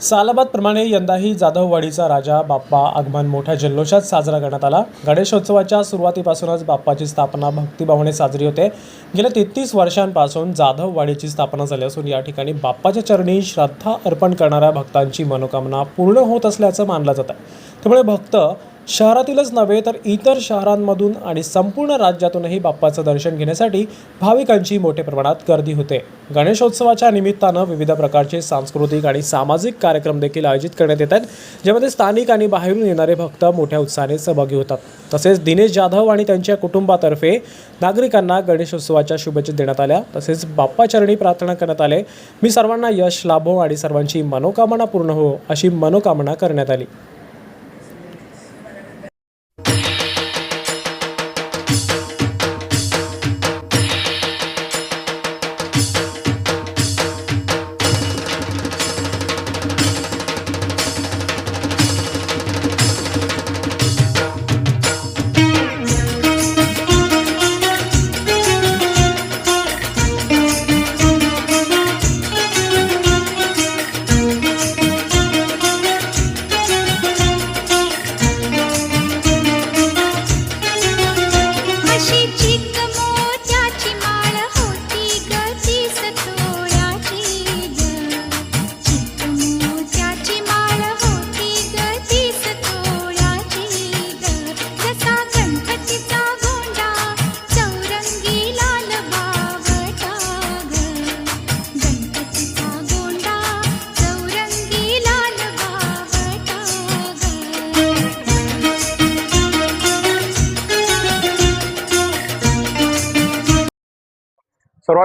सालाबादप्रमाणे यंदाही जाधववाडीचा राजा बाप्पा आगमन मोठ्या जल्लोषात साजरा करण्यात आला. गणेशोत्सवाच्या सुरुवातीपासूनच बाप्पाची स्थापना भक्तिभावाने साजरी होते. गेल्या तेहतीस वर्षांपासून जाधववाडीची स्थापना झाली असून या ठिकाणी बाप्पाच्या चरणी श्रद्धा अर्पण करणाऱ्या भक्तांची मनोकामना पूर्ण होत असल्याचं मानलं जातं. त्यामुळे भक्त शहरातीलच नव्हे तर इतर शहरांमधून आणि संपूर्ण राज्यातूनही बाप्पाचं दर्शन घेण्यासाठी भाविकांची मोठ्या प्रमाणात गर्दी होते. गणेशोत्सवाच्या निमित्तानं विविध प्रकारचे सांस्कृतिक आणि सामाजिक कार्यक्रम देखील आयोजित करण्यात येत आहेत ज्यामध्ये स्थानिक आणि बाहेरून येणारे भक्त मोठ्या उत्साहाने सहभागी होतात. तसेच दिनेश जाधव आणि त्यांच्या कुटुंबातर्फे नागरिकांना गणेशोत्सवाच्या शुभेच्छा देण्यात आल्या. तसेच बाप्पाचरणी प्रार्थना करण्यात आले. मी सर्वांना यश लाभो आणि सर्वांची मनोकामना पूर्ण हो अशी मनोकामना करण्यात आली.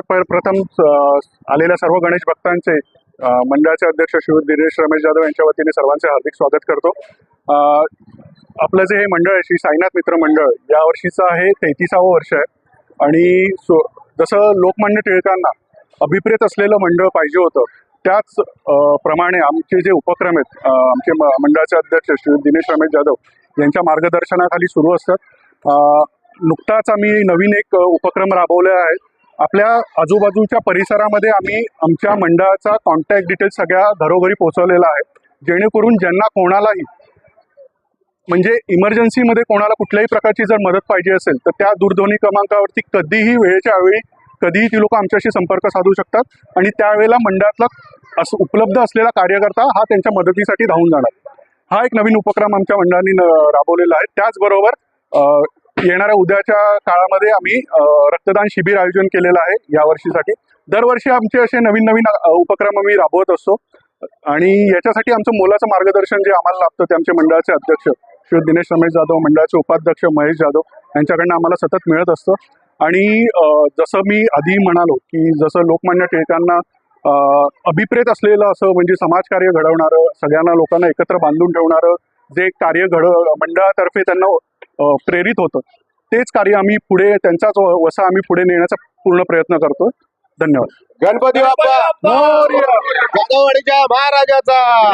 सर्वात प्रथम आलेल्या सर्व गणेश भक्तांचे मंडळाचे अध्यक्ष श्री दिनेश रमेश जाधव यांच्या वतीने सर्वांचे हार्दिक स्वागत करतो. आपलं जे हे मंडळ आहे श्री साईनाथ मित्र मंडळ या वर्षीचं आहे तेहतीसावं वर्ष आहे. आणि सो जसं लोकमान्य टिळकांना अभिप्रेत असलेलं मंडळ पाहिजे होतं त्याच प्रमाणे आमचे जे उपक्रम आहेत आमचे मंडळाचे अध्यक्ष श्री दिनेश रमेश जाधव यांच्या मार्गदर्शनाखाली सुरू असतात. नुकताच आम्ही नवीन एक उपक्रम राबवला आहे. आपल्या आजूबाजूच्या परिसरामध्ये आम्ही आमच्या मंडळाचा कॉन्टॅक्ट डिटेल्स सगळ्या घरोघरी पोहोचवलेला आहे. जेणेकरून ज्यांना कोणालाही म्हणजे इमर्जन्सीमध्ये कोणाला कुठल्याही प्रकारची जर मदत पाहिजे असेल तर त्या दूरध्वनी क्रमांकावरती कधीही वेळेच्या वेळी कधीही ती लोक आमच्याशी संपर्क साधू शकतात. आणि त्यावेळेला मंडळातला अस उपलब्ध असलेला कार्यकर्ता हा त्यांच्या मदतीसाठी धावून जाणार. हा एक नवीन उपक्रम आमच्या मंडळाने राबवलेला आहे. त्याचबरोबर येणाऱ्या उद्याच्या काळामध्ये आम्ही रक्तदान शिबिर आयोजन केलेलं आहे यावर्षीसाठी दरवर्षी आमचे असे नवीन नवीन उपक्रम आम्ही राबवत असतो. आणि याच्यासाठी आमचं मोलाचं मार्गदर्शन जे आम्हाला लाभतं ते आमचे मंडळाचे अध्यक्ष श्री दिनेश रमेश जाधव मंडळाचे उपाध्यक्ष महेश जाधव यांच्याकडनं आम्हाला सतत मिळत असतं. आणि जसं मी आधी म्हणालो की जसं लोकमान्य टिळकांना अभिप्रेत असलेलं असं म्हणजे समाजकार्य घडवणारं सगळ्यांना लोकांना एकत्र बांधून ठेवणारं जे कार्य घड मंडळातर्फे त्यांना प्रेरित होतं. तेच कार्य आम्ही पुढे त्यांचाच वसा आम्ही पुढे नेण्याचा पूर्ण प्रयत्न करतो धन्यवाद. गणपती बाप्पा महाराजाचा.